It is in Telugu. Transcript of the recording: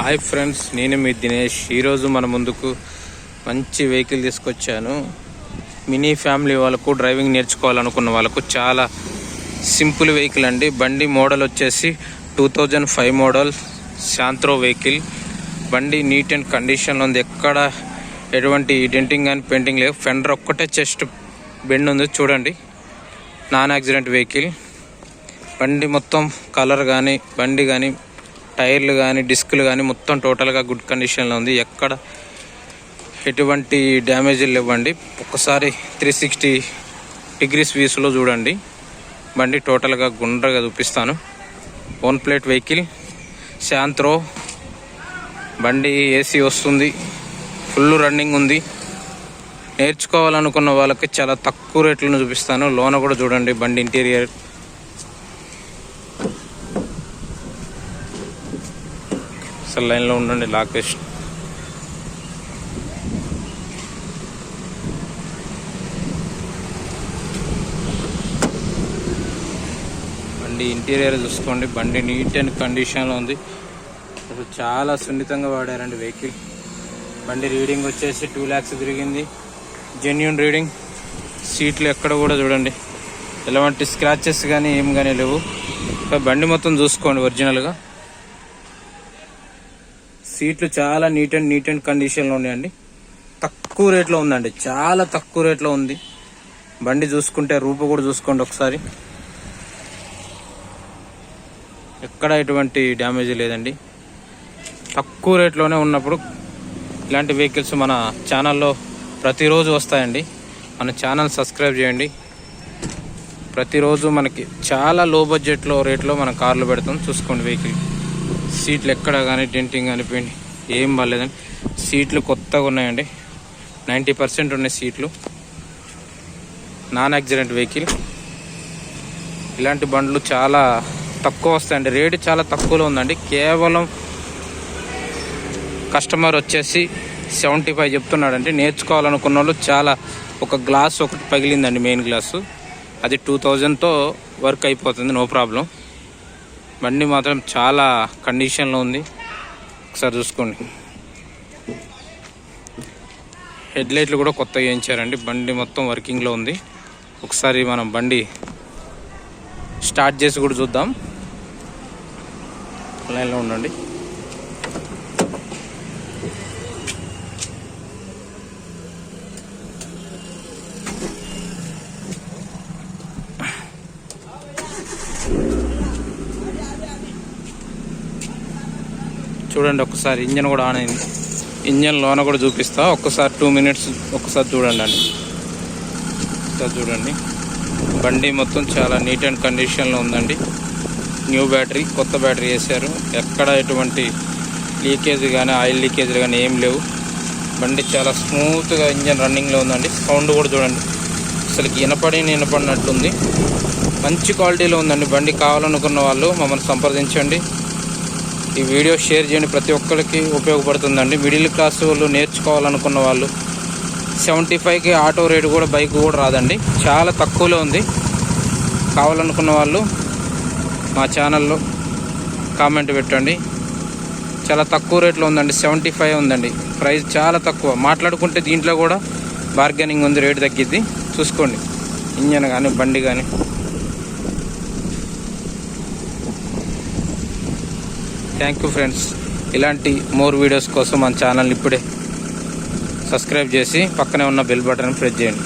హాయ్ ఫ్రెండ్స్ నేను మీ దినేష్. ఈరోజు మన ముందుకు మంచి వెహికల్ తీసుకొచ్చాను. మినీ ఫ్యామిలీ వాళ్ళకు డ్రైవింగ్ నేర్చుకోవాలనుకున్న వాళ్ళకు చాలా సింపుల్ వెహికల్ అండి. బండి మోడల్ వచ్చేసి two thousand five model Santro vehicle. బండి నీట్ అండ్ కండిషన్లో ఉంది. ఎక్కడ ఎటువంటి డెంటింగ్ కానీ పెయింటింగ్ లేదు ఫెండర్ ఒక్కటే చెస్ట్ బెండ్ ఉంది. చూడండి. Non accident vehicle. బండి మొత్తం కలర్ కానీ బండి కానీ టైర్లు కానీ డిస్కులు కానీ మొత్తం టోటల్గా గుడ్ కండిషన్లో ఉంది. ఎక్కడ ఎటువంటి డ్యామేజీలు లేవండి. ఒక్కసారి త్రీ సిక్స్టీ డిగ్రీస్ వ్యూస్లో చూడండి. బండి టోటల్గా గుండ్రగా చూపిస్తాను. One plate vehicle Santro. బండి ఏసీ వస్తుంది. ఫుల్ రన్నింగ్ ఉంది. నేర్చుకోవాలనుకున్న వాళ్ళకి చాలా తక్కువ రేట్లను చూపిస్తాను. లోన కూడా చూడండి బండి ఇంటీరియర్ అసలు లైన్లో ఉండండి లాకేష్ బండి ఇంటీరియర్ చూసుకోండి బండి నీట్ అండ్ కండిషన్లో ఉంది. అసలు చాలా సున్నితంగా వాడారండి వెహికల్. బండి రీడింగ్ వచ్చేసి టూ ల్యాక్స్ తిరిగింది. Genuine reading. సీట్లు ఎక్కడ కూడా చూడండి. ఎలాంటి స్క్రాచెస్ కానీ ఏం కానీ లేవు. బండి మొత్తం చూసుకోండి ఒరిజినల్గా. సీట్లు చాలా నీట్ అండ్ నీట్ అండ్ కండిషన్లో ఉన్నాయండి. తక్కువ రేట్లో ఉందండి. చాలా తక్కువ రేట్లో ఉంది. బండి చూసుకుంటే రూపు కూడా చూసుకోండి ఒకసారి. ఎక్కడ ఎటువంటి డ్యామేజ్ లేదండి. తక్కువ రేట్లోనే ఉన్నప్పుడు ఇలాంటి వెహికల్స్ మన ఛానల్లో ప్రతిరోజు వస్తాయండి. మన ఛానల్ సబ్స్క్రైబ్ చేయండి. ప్రతిరోజు మనకి చాలా లో బడ్జెట్లో రేట్లో మన కార్లు పెడతాం. చూసుకోండి వెహికల్ సీట్లు ఎక్కడ కానీ డెంటింగ్ కానీ పెయింట్ ఏం బాగాలేదండి సీట్లు కొత్తగా ఉన్నాయండి. నైంటీ పర్సెంట్ ఉన్నాయి సీట్లు. Non accident vehicle. ఇలాంటి బండ్లు చాలా తక్కువ వస్తాయండి. రేటు చాలా తక్కువలో ఉందండి. కేవలం కస్టమర్ వచ్చేసి సెవెంటీ ఫైవ్ చెప్తున్నాడండి. నేర్చుకోవాలనుకున్న వాళ్ళు చాలా ఒక గ్లాస్ ఒకటి పగిలిందండి మెయిన్ గ్లాసు. అది టూ థౌజండ్తో వర్క్ అయిపోతుంది. No problem. బండి మాత్రం చాలా కండిషన్లో ఉంది. ఒకసారి చూసుకోండి. హెడ్ లైట్లు కూడా కొత్తగా వేయించారండి. బండి మొత్తం వర్కింగ్లో ఉంది. ఒకసారి మనం బండి స్టార్ట్ చేసి కూడా చూద్దాం. లైన్లో ఉండండి. చూడండి ఒకసారి ఇంజన్ కూడా ఆన్ అయింది. ఇంజన్ లోన కూడా చూపిస్తా. ఒక్కసారి టూ మినిట్స్ ఒక్కసారి చూడండి అండి ఒకసారి చూడండి. బండి మొత్తం చాలా నీట్ అండ్ కండిషన్లో ఉందండి. న్యూ బ్యాటరీ కొత్త బ్యాటరీ వేశారు. ఎక్కడ ఎటువంటి లీకేజ్ కానీ ఆయిల్ లీకేజ్ కానీ ఏం లేవు. బండి చాలా స్మూత్గా ఇంజన్ రన్నింగ్లో ఉందండి. సౌండ్ కూడా చూడండి. అసలు వినపడి వినపడినట్టుంది. మంచి క్వాలిటీలో ఉందండి. బండి కావాలనుకున్న వాళ్ళు మమ్మల్ని సంప్రదించండి. ఈ వీడియో షేర్ చేయండి. ప్రతి ఒక్కరికి ఉపయోగపడుతుందండి. మిడిల్ క్లాస్ వాళ్ళు నేర్చుకోవాలనుకున్న వాళ్ళు సెవెంటీ ఫైవ్కి ఆటో రేటు కూడా బైక్ కూడా రాదండి. చాలా తక్కువలో ఉంది. కావాలనుకున్న వాళ్ళు మా ఛానల్లో కామెంట్ పెట్టండి. చాలా తక్కువ రేట్లో ఉందండి. సెవెంటీ ఫైవ్ ఉందండి. ప్రైస్ చాలా తక్కువ. మాట్లాడుకుంటే దీంట్లో కూడా బార్గెనింగ్ ఉంది రేటు తగ్గిద్ది. చూసుకోండి. ఇంజన్ కానీ బండి కానీ థ్యాంక్ యూ ఫ్రెండ్స్ ఇలాంటి మోర్ వీడియోస్ కోసం మన ఛానల్ ఇప్పుడే సబ్స్క్రైబ్ చేసి పక్కనే ఉన్న బెల్ బటన్ ప్రెస్ చేయండి.